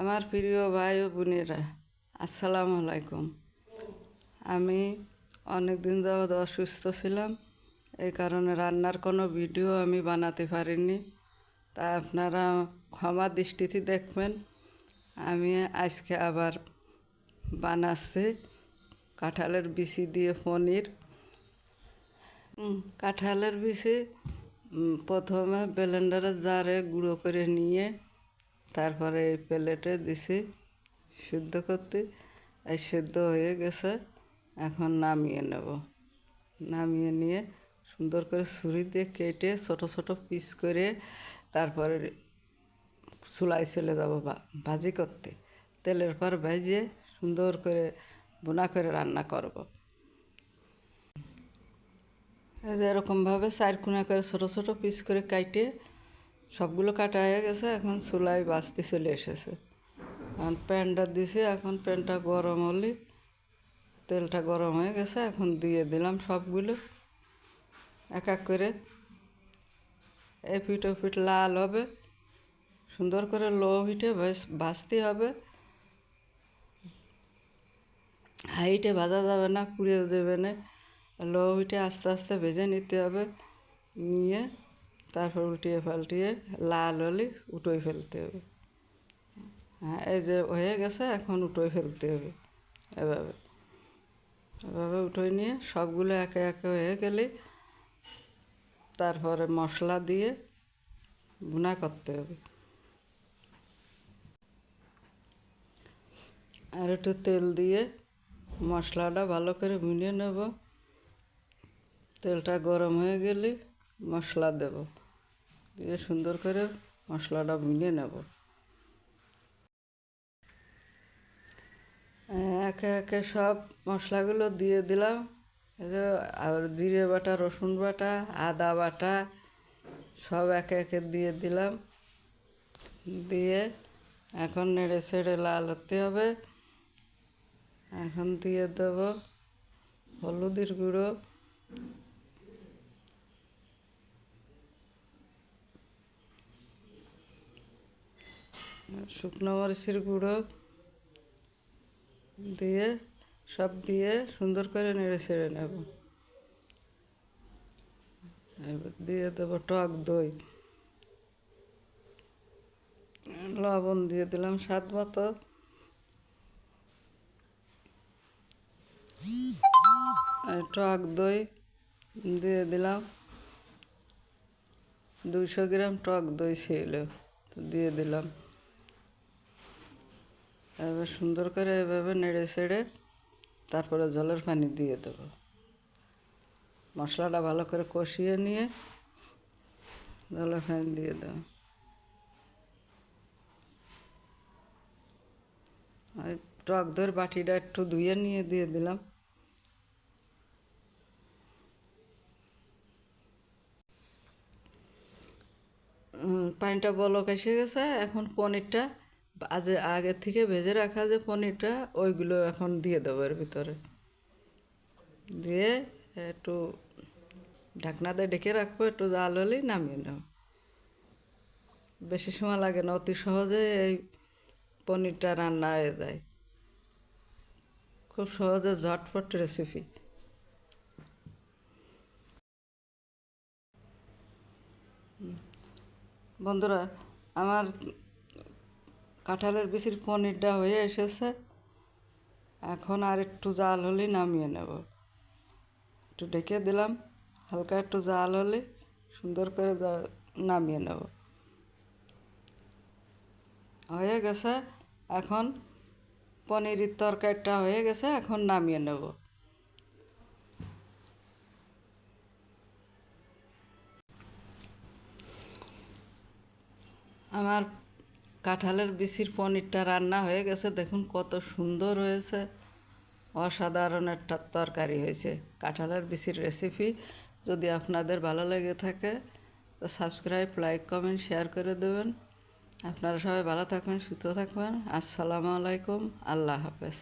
আমার প্রিয় ভাই ও বোনেরা, আসসালামু আলাইকুম। আমি অনেক দিন যাবৎ অসুস্থ ছিলাম, এই কারণে রান্নার কোনো ভিডিও আমি বানাতে পারিনি। তা আপনারা ক্ষমা দৃষ্টিতে দেখবেন, আমি আজকে আবার বানাচ্ছি কাঁঠালের বিচি দিয়ে পনির। কাঁঠালের বিচি প্রথমে ব্লেন্ডারের জারে গুঁড়ো করে নিয়ে তারপরে এই প্লেটে দিছি সিদ্ধ করতে। এই সিদ্ধ হয়ে গেছে, এখন নামিয়ে নেব। নামিয়ে নিয়ে সুন্দর করে ছুরি দিয়ে কেটে ছোট ছোট পিস করে তারপরে চুলাই চলে যাব ভাজি করতে। তেলের পর ভেজে সুন্দর করে বোনা করে রান্না করব। এরকমভাবে চার কোনা করে ছোট ছোট পিস করে কাটে সবগুলো কাটা হয়ে গেছে, এখন চুলাই বাঁচতে চলে এসেছে। এখন প্যানটা দিছি, এখন প্যানটা গরম হলে তেলটা গরম হয়ে গেছে, এখন দিয়ে দিলাম সবগুলো। এক এক করে এপিট ওপিট লাল হবে, সুন্দর করে লো হিটে ভাজতে হবে। হাইটে ভাজা যাবে না পুড়িয়ে দেবে না লো হিটে আস্তে আস্তে ভেজে নিতে হবে, নিয়ে তারপর উল্টিয়ে পাল্টিয়ে লাল হলে উটোই ফেলতে হবে। হ্যাঁ এই যে হয়ে গেছে, এখন উটোই ফেলতে হবে এভাবে। এভাবে উঠোই নিয়ে সবগুলো একে একে হয়ে গেলে তারপরে মশলা দিয়ে ভুনা করতে হবে। আর একটু তেল দিয়ে মশলাটা ভালো করে ভুনিয়ে নেব। তেলটা গরম হয়ে গেলে মশলা দেব। দিয়ে সুন্দর করে মশলাটা ভুনিয়ে নেব। একে একে সব মশলাগুলো দিয়ে দিলাম। আর জিরে বাটা, রসুন বাটা, আদা বাটা সব একে একে দিয়ে দিলাম। দিয়ে এখন নেড়ে ছেড়ে লাল হতে হবে। এখন দিয়ে দেব হলুদের গুঁড়ো। শুকনো মরিচের গুঁড়ো দিয়ে, সব দিয়ে সুন্দর করে নেড়ে ছেড়ে নেব। এবার দিয়ে দেবো টক দই। লবণ দিয়ে দিলাম স্বাদ মতো। টক দই দিয়ে দিলাম। দুশো গ্রাম টক দই ছিল, তো দিয়ে দিলাম। এবার সুন্দর করে এভাবে নেড়ে ছেড়ে তারপরে জলের পানি দিয়ে দেবো। মশলাটা ভালো করে কষিয়ে নিয়ে জলের পানি দিয়ে দেবো। আর টক দইয়ের বাটিটা একটু ধুয়ে নিয়ে দিয়ে দিলাম। পানিটা বলক এসে গেছে। এখন পনিরটা আগে আগের থেকে ভেজে রাখা যে পনিরটা, ওইগুলো এখন দিয়ে দেবো এর ভিতরে। দিয়ে একটু ঢাকনা দিয়ে ঢেকে রাখব, একটু জাল হলেই নামিয়ে নেব। বেশি সময় লাগে না, অতি সহজে এই পনিরটা রান্না হয়ে যায়। খুব সহজে ঝটপট রেসিপি বন্ধুরা, আমার কাঁঠালের বিচির পনিরটা হয়ে এসেছে। এখন আর একটু জাল হলেই নামিয়ে নেব। একটু ডেকে দিলাম, হালকা একটু জাল হলে সুন্দর করে নামিয়ে নেব। হয়ে গেছে, এখন পনিরের তরকারিটা হয়ে গেছে, এখন নামিয়ে নেব। আমার কাঁঠালের বিচির পনিরটা রান্না হয়ে গেছে, দেখুন কত সুন্দর হয়েছে। অসাধারণ একটা তরকারি হয়েছে। কাঁঠালের বিচির রেসিপি যদি আপনাদের ভালো লেগে থাকে, তো সাবস্ক্রাইব লাইক কমেন্ট শেয়ার করে দেবেন। আপনারা সবাই ভালো থাকবেন, সুস্থ থাকবেন। আসসালামু আলাইকুম, আল্লাহ হাফেজ।